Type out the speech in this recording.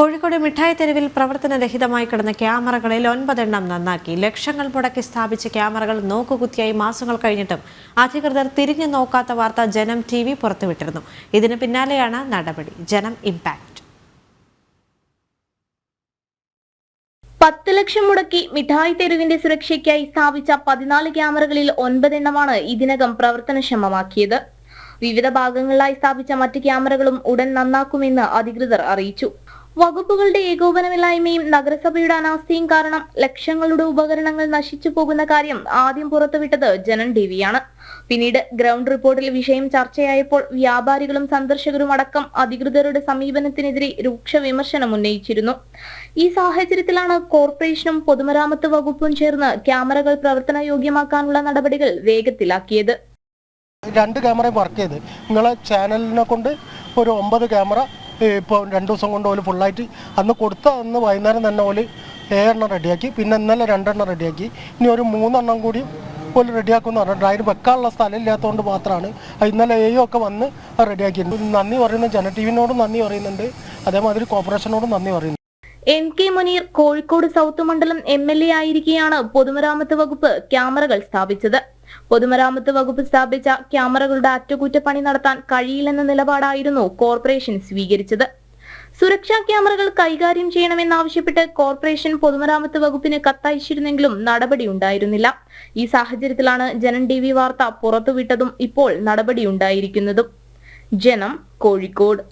കോഴിക്കോട് മിഠായി തെരുവിൽ പ്രവർത്തനരഹിതമായി കിടന്ന ക്യാമറകളിൽ ഒൻപതെണ്ണം നന്നാക്കി. ലക്ഷങ്ങൾ മുടക്കി സ്ഥാപിച്ച ക്യാമറകൾ നോക്കുകുത്തിയായി മാസങ്ങൾ കഴിഞ്ഞിട്ടും അധികൃതർ തിരിഞ്ഞു നോക്കാത്ത വാർത്ത ജനം ടി വി പുറത്തുവിട്ടിരുന്നു. ഇതിന് പിന്നാലെയാണ് നടപടി. ജനം ഇമ്പാക്ട്. പത്ത് ലക്ഷം മുടക്കി മിഠായി തെരുവിന്റെ സുരക്ഷയ്ക്കായി സ്ഥാപിച്ച പതിനാല് ക്യാമറകളിൽ ഒൻപതെണ്ണമാണ് ഇതിനകം പ്രവർത്തനക്ഷമമാക്കിയത്. വിവിധ ഭാഗങ്ങളിലായി സ്ഥാപിച്ച മറ്റ് ക്യാമറകളും ഉടൻ നന്നാക്കുമെന്ന് അധികൃതർ അറിയിച്ചു. വകുപ്പുകളുടെ ഏകോപനമില്ലായ്മയും നഗരസഭയുടെ അനാസ്ഥയും കാരണം ലക്ഷങ്ങളുടെ ഉപകരണങ്ങൾ നശിച്ചു പോകുന്ന കാര്യം ആദ്യം പുറത്തുവിട്ടത് ജനൻ ടിവിയാണ് പിന്നീട് ഗ്രൗണ്ട് റിപ്പോർട്ടിൽ വിഷയം ചർച്ചയായപ്പോൾ വ്യാപാരികളും സന്ദർശകരും അടക്കം അധികൃതരുടെ സമീപനത്തിനെതിരെ രൂക്ഷ വിമർശനം ഉന്നയിച്ചിരുന്നു. ഈ സാഹചര്യത്തിലാണ് കോർപ്പറേഷനും പൊതുമരാമത്ത് വകുപ്പും ചേർന്ന് ക്യാമറകൾ പ്രവർത്തനയോഗ്യമാക്കാനുള്ള നടപടികൾ വേഗത്തിലാക്കിയത്. രണ്ട് ക്യാമറയും വർക്ക് ചെയ്ത് നിങ്ങളെ ചാനലിനെ കൊണ്ട് ഒരു ഒമ്പത് ക്യാമറ ഇപ്പോൾ രണ്ട് ദിവസം കൊണ്ട് ഓൽ ഫുള്ളായിട്ട് അന്ന് കൊടുത്ത അന്ന് വൈകുന്നേരം തന്നെ ഓൽ ഏഴെണ്ണം റെഡിയാക്കി. പിന്നെ ഇന്നലെ രണ്ടെണ്ണം റെഡിയാക്കി. ഇനി ഒരു മൂന്നെണ്ണം കൂടി ഓൽ റെഡിയാക്കുമെന്ന് പറഞ്ഞിട്ട് അതിന് വെക്കാനുള്ള സ്ഥലം ഇല്ലാത്തതുകൊണ്ട് മാത്രമാണ് ഇന്നലെ എയും ഒക്കെ വന്ന് റെഡിയാക്കിയിട്ടുണ്ട്. നന്ദി പറയുന്നത് ജന ടി വിനോടും നന്ദി പറയുന്നുണ്ട്. അതേമാതിരി കോർപ്പറേഷനോടും നന്ദി പറയുന്നു. N K Muneer Kozhikode south മണ്ഡലം എം എൽ എ ആയിരിക്കെയാണ് പൊതുമരാമത്ത് വകുപ്പ് ക്യാമറകൾ സ്ഥാപിച്ചത്. പൊതുമരാമത്ത് വകുപ്പ് സ്ഥാപിച്ച ക്യാമറകളുടെ അറ്റകുറ്റപ്പണി നടത്താൻ കഴിയില്ലെന്ന നിലപാടായിരുന്നു കോർപ്പറേഷൻ സ്വീകരിച്ചത്. സുരക്ഷാ ക്യാമറകൾ കൈകാര്യം ചെയ്യണമെന്നാവശ്യപ്പെട്ട് കോർപ്പറേഷൻ പൊതുമരാമത്ത് വകുപ്പിന് കത്തയച്ചിരുന്നെങ്കിലും നടപടിയുണ്ടായിരുന്നില്ല. ഈ സാഹചര്യത്തിലാണ് ജനൻ ടി വി വാർത്ത പുറത്തുവിട്ടതും ഇപ്പോൾ നടപടിയുണ്ടായിരിക്കുന്നതും. ജനം കോഴിക്കോട്.